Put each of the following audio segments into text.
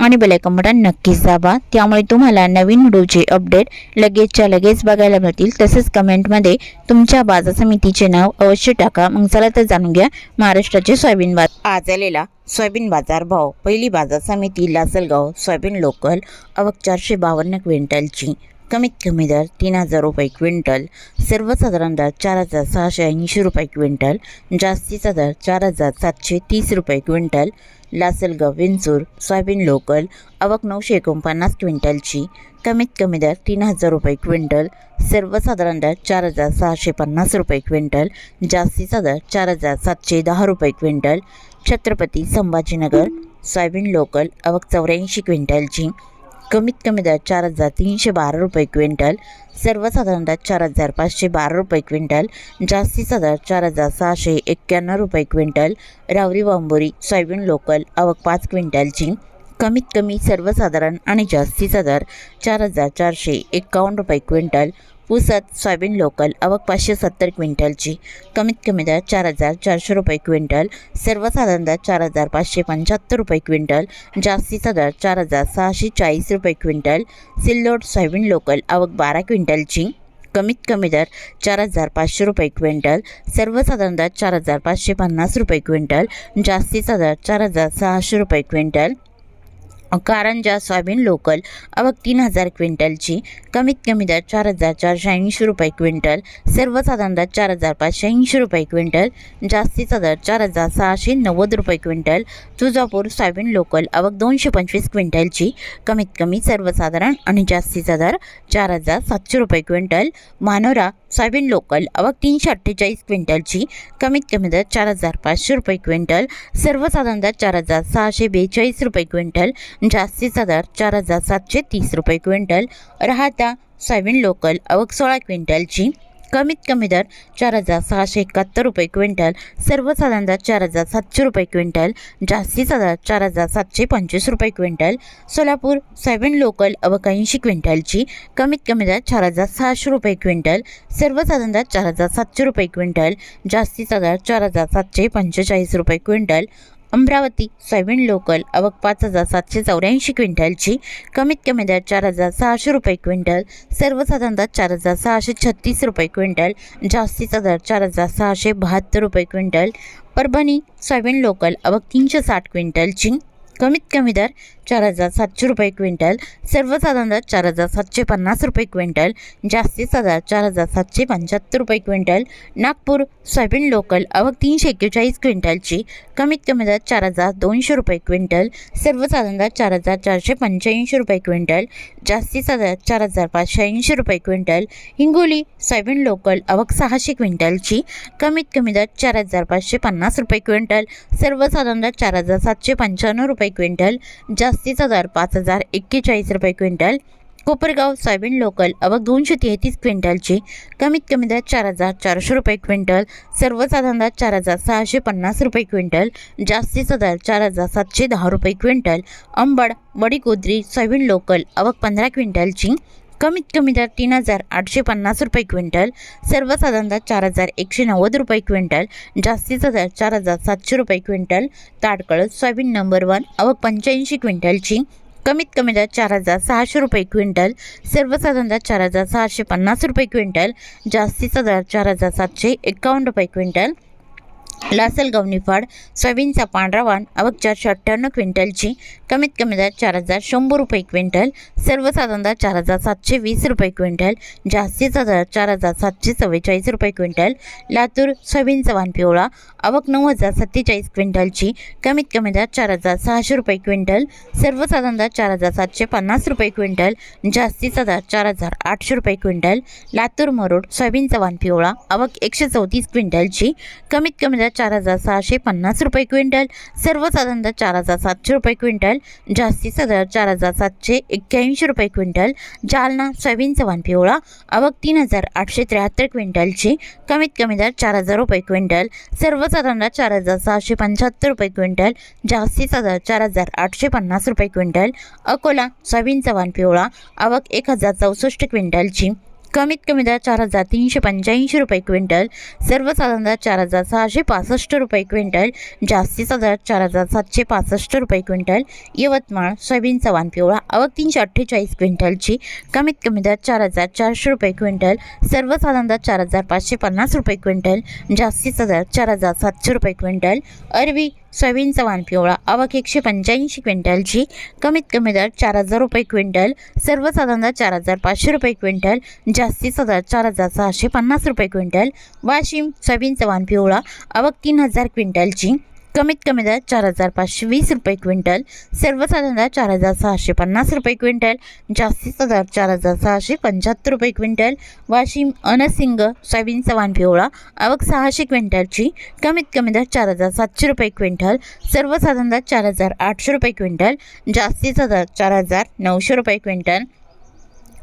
आणि bell icon button नक्कीच दाबा. त्यामुळे तुम्हाला नवीन व्हिडिओचे अपडेट लगेचच्या लगेच बघायला मिळतील. तसेच कमेंटमध्ये तुमच्या बाजार समितीचे नाव अवश्य टाका. मग चला तर जाणून घ्या महाराष्ट्राचे सोयाबीन बाजार. आज आलेला सोयाबीन बाजार भाव. पहिली बाजार समिती लासलगाव सोयाबीन लोकल अवक चारशे बावन्न क्विंटलची. कमीत कमी दर तीन हजार रुपये क्विंटल सर्वसाधारण दर चार हजार सहाशे ऐंशी रुपये क्विंटल जास्तीचा दर चार हजार सातशे तीस रुपये quintal Lasalgaon Vinchur soybean local अवक नऊशे एकोणपन्नास क्विंटलची कमीत कमी दर तीन हजार रुपये क्विंटल सर्वसाधारण दर चार हजार सहाशे पन्नास रुपये क्विंटल जास्तीचा दर चार हजार सातशे दहा रुपये quintal Chhatrapati Sambhajinagar soybean local अवक चौऱ्याऐंशी क्विंटलची कमीत कमी दर चार हजार तीनशे बारा रुपये क्विंटल. सर्वसाधारण दर चार हजार पाचशे बारा रुपये क्विंटल. जास्तीचा दर चार हजार सहाशे एक्क्याण्णव रुपये क्विंटल. रावरी बांबोरी सोयाबीन लोकल आवक पाच क्विंटलची. कमीत कमी सर्वसाधारण आणि जास्तीचा दर चार हजार चारशे एक्कावन्न रुपये क्विंटल. ऊसात सोयाबीन लोकल आवक पाचशे सत्तर क्विंटलची. कमीत कमी दर चार हजार चारशे रुपये क्विंटल सर्वसाधारण दर चार हजार पाचशे पंच्याहत्तर रुपये क्विंटल जास्तीचा दर चार हजार सहाशे चाळीस रुपये क्विंटल. सिल्लोड सोयाबीन लोकल आवक बारा क्विंटलची. कमीत कमी दर चार हजार पाचशे रुपये क्विंटल सर्वसाधारण दर चार हजार पाचशे पन्नास रुपये क्विंटल जास्तीचा दर चार हजार सहाशे रुपये क्विंटल. Karanja soybean local. अवक तीन हजार क्विंटलची. कमीत कमी दर चार हजार चारशे ऐंशी रुपये क्विंटल. सर्वसाधारण दर चार हजार पाचशे ऐंशी रुपये क्विंटल. जास्तीचा दर चार हजार सहाशे नव्वद रुपये क्विंटल. Tuljapur soybean local. अवक दोनशे पंचवीस क्विंटलची. कमीत कमी सर्वसाधारण आणि जास्तीचा दर चार हजार सातशे रुपये क्विंटल. मानोरा सोयाबीन लोकल अवक तीनशे अठ्ठेचाळीस क्विंटलची. कमीत कमी दर चार हजार पाचशे रुपये क्विंटल. सर्वसाधारण दर चार हजार सहाशे बेचाळीस रुपये क्विंटल. जास्तीचा दर चार हजार सातशे तीस रुपये क्विंटल. राहता सोयाबीन लोकल अवक सोळा क्विंटलची. कमीत कमी दर चार हजार सहाशे एकाहत्तर रुपये क्विंटल सर्वसाधारण दर चार हजार सातशे रुपये क्विंटल जास्तीचा दर चार हजार सातशे पंचवीस रुपये क्विंटल सोलापूर सेवन लोकल अवक ऐंशी क्विंटलची कमीत कमी दर चार हजार सहाशे रुपये क्विंटल सर्वसाधारण दर चार हजार सातशे रुपये क्विंटल जास्तीचा दर चार हजार सातशे पंचेचाळीस रुपये क्विंटल अमरावती सोयाबीन लोकल अवक पाच हजार सातशे चौऱ्याऐंशी क्विंटलची कमीत कमी दर चार हजार सहाशे रुपये क्विंटल सर्वसाधारण दर चार हजार सहाशे छत्तीस रुपये क्विंटल जास्तीचा दर चार हजार सहाशे बहात्तर रुपये क्विंटल परभणी सोयाबीन लोकल अवक तीनशे साठ क्विंटलची कमीत कमी दर चार हजार सातशे रुपये क्विंटल सर्वसाधारण दर चार हजार सातशे पन्नास रुपये क्विंटल जास्तीचा दर चार हजार सातशे पंच्याहत्तर रुपये क्विंटल नागपूर सोयाबीन लोकल अवक तीनशे एक्केचाळीस क्विंटलची कमीत कमी दर चार हजार दोनशे रुपये क्विंटल सर्वसाधारण दर चार हजार चारशे पंच्याऐंशी रुपये क्विंटल जास्तीचा दर चार हजार पाचशे ऐंशी रुपये क्विंटल. हिंगोली सोयाबीन लोकल आवक सहाशे क्विंटलची कमीत कमी दर चार हजार पाचशे पन्नास रुपये क्विंटल सर्वसाधारण दर चार हजार सातशे पंच्याण्णव रुपये क्विंटल जास्तीचा दर पाच हजार एक्केचाळीस रुपये क्विंटल. कोपरगाव सोयाबीन लोकल अवक दोनशे तेहतीस क्विंटलची. कमीत कमी दर चार हजार चारशे रुपये क्विंटल. सर्वसाधारण दर चार हजार सहाशे पन्नास रुपये क्विंटल. जास्तीचा दर चार हजार सातशे दहा रुपये quintal. Ambad Badikodri soybean local अवक पंधरा क्विंटलची. कमीत कमी दर तीन हजार आठशे पन्नास रुपये क्विंटल. सर्वसाधारण दर चार हजार एकशे नव्वद रुपये क्विंटल. जास्तीचा दर चार हजार सातशे रुपये quintal. Tadkal soybean number one अवघ पंच्याऐंशी क्विंटलची. कमीत कमी दर चार हजार सहाशे रुपये क्विंटल सर्वसाधारण दर चार हजार सहाशे पन्नास रुपये क्विंटल जास्तीचा दर चार हजार सातशे एकावन्न रुपये क्विंटल. लासलगाव सोयाबीनचा पांढरा वाण अवघ चारशे अठ्ठ्याण्णव क्विंटलची कमीत कमी दर चार हजार शंभर रुपये क्विंटल सर्वसाधारण दर चार हजार सातशे वीस रुपये क्विंटल जास्तीचा दर चार हजार सातशे चव्वेचाळीस रुपये क्विंटल लातूर सोयाबीनचा वाण पिवळा अवघ नऊ हजार सत्तेचाळीस क्विंटलची कमीत कमी दर चार हजार सहाशे रुपये क्विंटल सर्वसाधारण दर चार हजार सातशे पन्नास रुपये क्विंटल जास्तीचा दर चार हजार आठशे रुपये क्विंटल लातूर मरोड सोयाबीनचा वाण पिवळा अवघ एकशे चौतीस क्विंटलची कमीत कमी दर चार हजार सहाशे पन्नास रुपये क्विंटल सर्वसाधारण दर चार हजार सातशे रुपये क्विंटल जास्तीचा दर चार हजार सातशे एक्क्याऐंशी रुपये क्विंटल जालना सोयाबीन चव्हाण पिवळा आवक तीन हजार आठशे त्र्याहत्तर क्विंटलची कमीत कमी दर चार हजार रुपये क्विंटल सर्वसाधारण चार हजार सहाशे पंच्याहत्तर रुपये क्विंटल जास्तीचा दर चार हजार आठशे पन्नास रुपये क्विंटल अकोला सोयाबीन चव्हाण पिवळा आवक एक हजार चौसष्ट क्विंटलची कमीत कमी दर चार हजार तीनशे पंच्याऐंशी रुपये क्विंटल सर्वसाधारण दर चार हजार सहाशे पासष्ट रुपये क्विंटल जास्तीचा दर चार हजार सातशे पासष्ट रुपये क्विंटल यवतमाळ सोयाबीन चव्हाण पिवळा आवक तीनशे अठ्ठेचाळीस क्विंटलची कमीत कमी दर चार हजार चारशे रुपये क्विंटल सर्वसाधारण दर चार हजार पाचशे पन्नास रुपये क्विंटल जास्तीचा दर चार हजार सातशे रुपये क्विंटल अरवी सोयाबीन चव्हाण पिवळा आवक एकशे पंच्याऐंशी क्विंटलची कमीत कमी दर चार हजार रुपये क्विंटल सर्वसाधारण दर चार हजार पाचशे रुपये क्विंटल जास्तीचा दर चार हजार सहाशे पन्नास रुपये क्विंटल वाशिम सोयाबीन चव्हाण पिवळा आवक तीन हजार क्विंटलची कमीत कमी दर चार हजार पाचशे वीस रुपये क्विंटल सर्वसाधारण दर चार हजार सहाशे पन्नास रुपये क्विंटल जास्तीचा दर चार हजार सहाशे पंच्याहत्तर रुपये क्विंटल वाशिम अनसिंग सोयाबीन चव्हाण पिवळा आवक सहाशे क्विंटलची कमीत कमी दर चार हजार सातशे रुपये क्विंटल सर्वसाधारण दर चार हजार आठशे रुपये क्विंटल जास्तीचा दर चार हजार नऊशे रुपये क्विंटल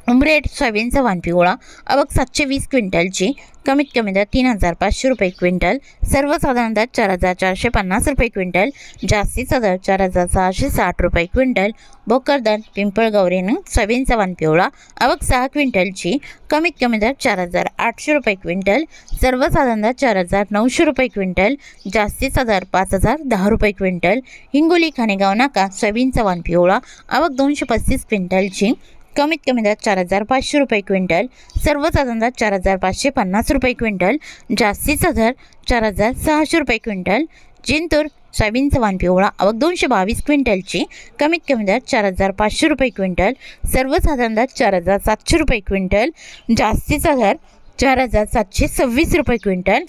उमरेड सोयाबीनचा चव्हाण पिवळा अवक सातशे वीस क्विंटलची कमीत कमी दर तीन हजार पाचशे रुपये क्विंटल सर्वसाधारण दर चार हजार चारशे पन्नास रुपये क्विंटल जास्तीचा दर चार हजार सहाशे साठ रुपये क्विंटल भोकरदन पिंपळगावरीनं सोयाबीनचा चव्हाण पिवळा अवक सहा क्विंटलची कमीत कमी दर चार हजार आठशे रुपये क्विंटल सर्वसाधारण दर चार हजार नऊशे रुपये क्विंटल जास्तीचा दर पाच हजार दहा रुपये क्विंटल हिंगोली खानेगाव नाका सोयाबीनचा चव्हाण पिवळा अवक दोनशे पस्तीस क्विंटलची कमीत कमी दर चार हजार पाचशे रुपये क्विंटल सर्वसाधारण दर चार हजार पाचशे पन्नास रुपये क्विंटल जास्तीचा दर चार हजार सहाशे रुपये क्विंटल जिंतूर सोयाबीन चव्हाण पिवळा आवक दोनशे बावीस क्विंटलची कमीत कमी दर चार हजार पाचशे रुपये क्विंटल सर्वसाधारण दर चार हजार सातशे रुपये क्विंटल जास्तीचा दर चार हजार सातशे सव्वीस रुपये क्विंटल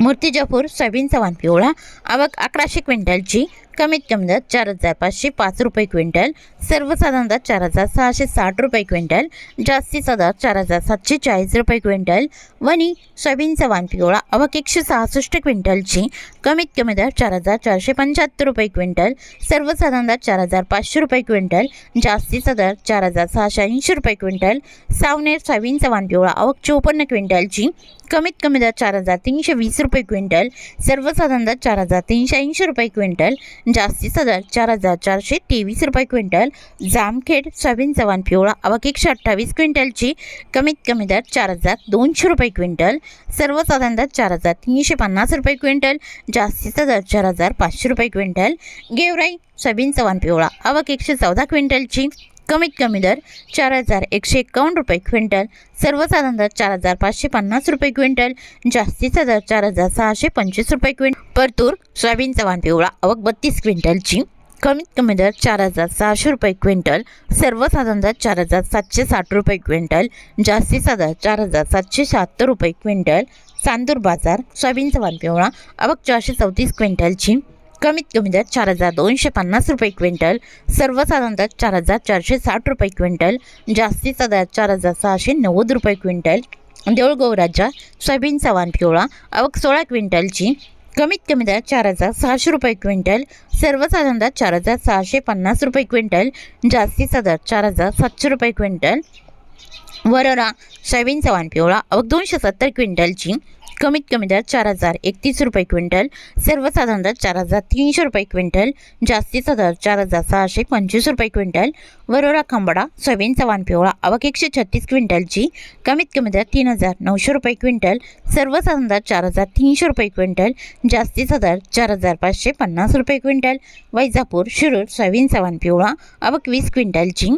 मूर्तिजापूर सोयाबीन चव्हाण पिवळा आवक अकराशे क्विंटलची कमीत कमी दर चार हजार पाचशे पाच रुपये क्विंटल सर्वसाधारण दर चार हजार सहाशे साठ रुपये क्विंटल जास्तीचा दर चार हजार सातशे चाळीस रुपये क्विंटल वणी सोयाबीनचा चव्हाण पिवळा अवक एकशे सहासष्ट क्विंटलची कमीत कमी दर चार हजार चारशे पंच्याहत्तर रुपये क्विंटल सर्वसाधारण दर चार हजार पाचशे रुपये क्विंटल जास्तीचा दर चार हजार सहाशे ऐंशी रुपये क्विंटल सावनेर सोयाबीनचा चव्हाण पिवळा अवक चोपन्न क्विंटलची कमीत कमी दर चार हजार तीनशे वीस रुपये क्विंटल सर्वसाधारण दर चार हजार तीनशे ऐंशी रुपये क्विंटल जास्तीचा दर चार हजार चारशे तेवीस रुपये क्विंटल. जामखेड सोयाबीन चव्हाण पिवळा आवक एकशे अठ्ठावीस क्विंटलची कमीत कमी दर चार हजार दोनशे रुपये क्विंटल. सर्वसाधारण दर चार हजार तीनशे पन्नास रुपये क्विंटल. जास्तीचा दर चार हजार पाचशे रुपये क्विंटल. गेवराई सोयाबीन चव्हाण पिवळा आवक एकशे चौदा क्विंटलची कमीत कमी दर चार हजार एकशे एकावन्न रुपये क्विंटल. सर्वसाधारण दर चार हजार पाचशे पन्नास रुपये क्विंटल. जास्तीचा दर चार हजार सहाशे पंचवीस रुपये क्विंटल. परतूर सोयाबीन वाण पिवळा अवक बत्तीस क्विंटलची कमीत कमी दर चार हजार सहाशे रुपये क्विंटल सर्वसाधारण दर चार हजार सातशे साठ रुपये क्विंटल जास्तीचा दर चार हजार सातशे शहात्तर रुपये क्विंटल चांदूर बाजार सोयाबीन वाण पिवळा आवक चारशे चौतीस क्विंटलची कमीत कमी दर चार हजार दोनशे पन्नास रुपये क्विंटल सर्वसाधारण दर चार हजार चारशे साठ रुपये क्विंटल जास्तीचा दर चार हजार सहाशे नव्वद रुपये क्विंटल देऊळगौराजा सोयाबीनचा सोयाबीन पिवळा अवक सोळा क्विंटलची कमीत कमी दरात चार हजार सहाशे रुपये क्विंटल सर्वसाधारण दरात चार हजार सहाशे पन्नास रुपये क्विंटल जास्तीचा दर चार हजार सातशे रुपये क्विंटल. वररा सोयाबीन चव्हाण पिवळा अवघ दोनशे सत्तर क्विंटलची कमीत कमी दर चार हजार एकतीस रुपये क्विंटल सर्वसाधारण दर चार हजार तीनशे रुपये क्विंटल जास्तीचा दर चार हजार सहाशे पंचवीस रुपये क्विंटल वरोरा खंबाडा सोयाबीन चव्हाण पिवळा आवक एकशे छत्तीस क्विंटलची कमीत कमी दर तीन हजार नऊशे रुपये क्विंटल सर्वसाधारण दर चार हजार तीनशे रुपये क्विंटल जास्तीचा दर चार हजार पाचशे पन्नास रुपये क्विंटल वैजापूर शिरूर सोयाबीन चव्हाण पिवळा आवक वीस क्विंटलची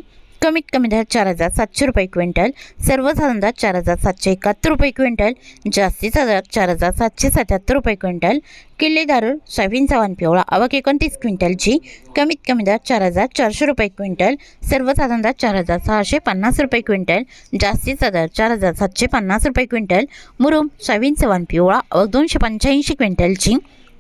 कमीत कमी दर चार हजार सातशे रुपये क्विंटल सर्वसाधारण दर चार हजार सातशे एकाहत्तर रुपये क्विंटल जास्तीचा दर चार हजार सातशे सत्याहत्तर रुपये क्विंटल किल्ले दारूळ सोयाबीन चव्हाण पिवळा आवक एकोणतीस क्विंटलची कमीत कमी दर चार हजार चारशे रुपये क्विंटल सर्वसाधारण दर चार हजार सहाशे पन्नास रुपये क्विंटल जास्तीचा दर चार हजार सातशे पन्नास रुपये क्विंटल मुरुम सोयाबीन चव्हाण पिवळा आवक दोनशे पंच्याऐंशी क्विंटलची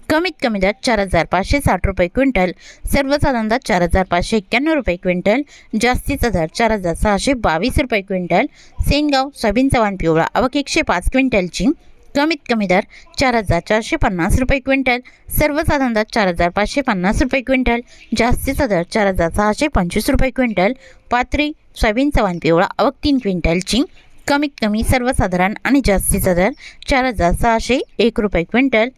कमीत कमी दर चार हजार पाचशे साठ रुपये क्विंटल सर्वसाधारण दर चार हजार पाचशे एक्क्याण्णव रुपये क्विंटल जास्तीचा दर चार हजार सहाशे बावीस रुपये क्विंटल सेनगाव सोयाबीन चव्हाण पिवळा आवक एकशे पाच क्विंटलची कमीत कमी दर चार हजार चारशे पन्नास रुपये क्विंटल सर्वसाधारण दर चार हजार पाचशे पन्नास रुपये क्विंटल जास्तीचा दर चार हजार सहाशे पंचवीस रुपये क्विंटल पात्री सोयाबीन चव्हाण पिवळा आवक तीन क्विंटलची कमीत कमी सर्वसाधारण आणि जास्तीचा दर चार हजार सहाशे एक रुपये क्विंटल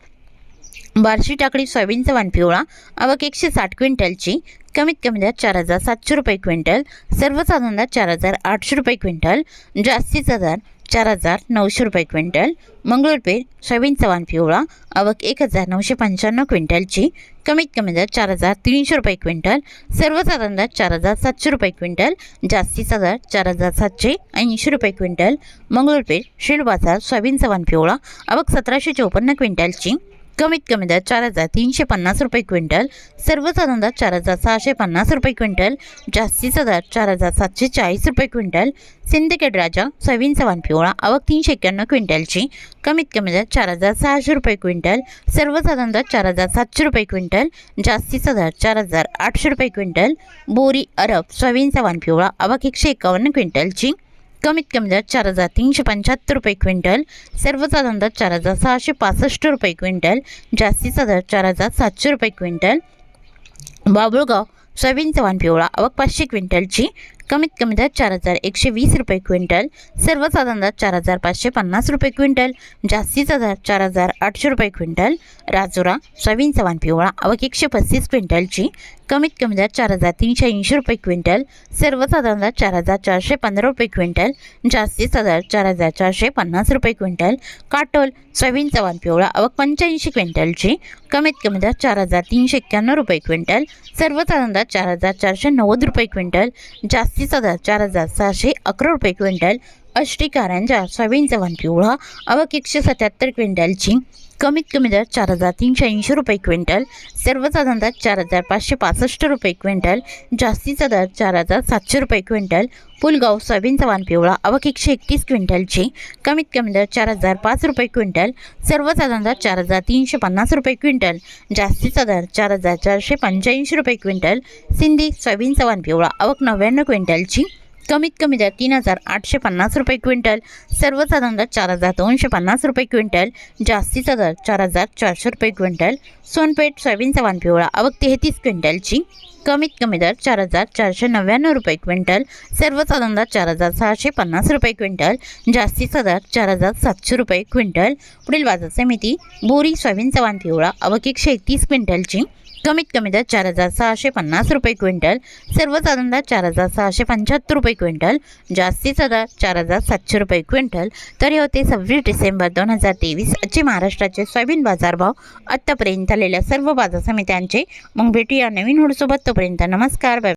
बार्शी टाकळी सोयाबीनचा वाण पिवळा आवक एकशे साठ क्विंटलची कमीत कमी दर चार हजार सातशे रुपये क्विंटल सर्वसाधारण दर चार हजार आठशे रुपये क्विंटल जास्तीचा दर चार हजार नऊशे रुपये क्विंटल मंगळूरपेठ सोयाबीनचा वाण पिवळा आवक एक हजार नऊशे पंच्याण्णव क्विंटलची कमीत कमी दर चार हजार तीनशे रुपये क्विंटल सर्वसाधारण दर चार हजार सातशे रुपये क्विंटल जास्तीचा दर चार हजार सातशे ऐंशी रुपये क्विंटल मंगळूरपेठ शेड बाजार सोयाबीनचा वाण पिवळा आवक सतराशे चौपन्न क्विंटलची कमीत कमी दर चार हजार तीनशे पन्नास रुपये क्विंटल. सर्वसाधारण दर चार हजार सहाशे पन्नास रुपये क्विंटल. जास्तीचा दर चार हजार सातशे चाळीस रुपये क्विंटल. सिंदखेड राजा सवीन सवान पिवळा आवक तीनशे एक्क्याण्णव क्विंटलची. कमीत कमी दर चार हजार सहाशे रुपये क्विंटल. सर्वसाधारण दर चार हजार सातशे रुपये क्विंटल. जास्तीचा दर चार हजार आठशे रुपये क्विंटल. बोरी अरब सवीन वाण पिवळा आवक एकशे एकावन्न क्विंटलची. कमीत कमी दर चार हजार तीनशे पंच्याहत्तर रुपये क्विंटल सर्वसाधारण दर चार हजार सहाशे पासष्ट रुपये क्विंटल जास्तीचा दर चार हजार सातशे रुपये क्विंटल. बाबुळगाव सोयाबीन चव्हाण पिवळा आवक पाचशे क्विंटलची. कमीत कमी दर चार हजार एकशे वीस रुपये क्विंटल सर्वसाधारण दर चार हजार पाचशे पन्नास रुपये क्विंटल जास्तीचा दर चार हजार आठशे रुपये क्विंटल राजुरा सोयाबीन सवान पिवळा अवघ एकशे पस्तीस क्विंटलची कमीत कमी दर चार हजार तीनशे ऐंशी रुपये क्विंटल सर्वसाधारण दर चार हजार चारशे पंधरा रुपये क्विंटल जास्तीचा दर चार हजार चारशे पन्नास रुपये क्विंटल काटोल सोयाबीन चवान पिवळा अवघ पंच्याऐंशी क्विंटलची कमीत कमी दर चार हजार तीनशे एक्क्याण्णव रुपये क्विंटल सर्वसाधारण दर चार हजार चारशे नव्वद रुपये क्विंटल पस्तीस हजार चार हजार सहाशे अकरा रुपये क्विंटल अष्टी कारंजा पिवळा आवक एकशे सत्याहत्तर क्विंटलची कमीत कमी दर चार हजार तीनशे ऐंशी रुपये क्विंटल सर्वसाधारण दर चार हजार पाचशे पासष्ट रुपये क्विंटल जास्तीचा दर चार हजार सातशे रुपये क्विंटल पुलगाव सोयाबीनचा वाण पिवळा आवक एकशे एकतीस क्विंटलची कमीत कमी दर चार हजार पाच रुपये क्विंटल सर्वसाधारण दर चार हजार तीनशे पन्नास रुपये क्विंटल जास्तीचा दर चार हजार चारशे पंच्याऐंशी रुपये क्विंटल सिंधी सोयाबीनचा वाण पिवळा आवक नव्याण्णव क्विंटलची कमीत कमी दर तीन हजार आठशे पन्नास रुपये क्विंटल. सर्वसाधारण दर चार हजार दोनशे पन्नास रुपये क्विंटल. जास्तीचा दर चार हजार चारशे रुपये क्विंटल. सोनपेठ सोयाबीनचा वाण पिवळा. आवक तेहतीस क्विंटलची. कमीत कमी दर चार हजार चारशे नव्याण्णव रुपये क्विंटल. सर्वसाधारण दर चार हजार सहाशे पन्नास रुपये क्विंटल. जास्तीचा दर चार हजार सातशे रुपये क्विंटल. पुढील बाजार समिती बोरी सोयाबीनचा वाण पिवळा. आवक एकशे एकतीस क्विंटलची. कमीत कमी दर चार हजार सहाशे पन्नास रुपये क्विंटल सर्वसाधारण दर चार हजार सहाशे पंच्याहत्तर रुपये क्विंटल जास्तीचा दर चार हजार सातशे रुपये क्विंटल. तर हे होते सव्वीस डिसेंबर दोन हजार तेवीस आजचे महाराष्ट्राचे सोयाबीन बाजारभाव. आत्तापर्यंत आलेल्या सर्व बाजार समित्यांचे मग भेटूया नवीन होडसोबत तोपर्यंत नमस्कार बाय.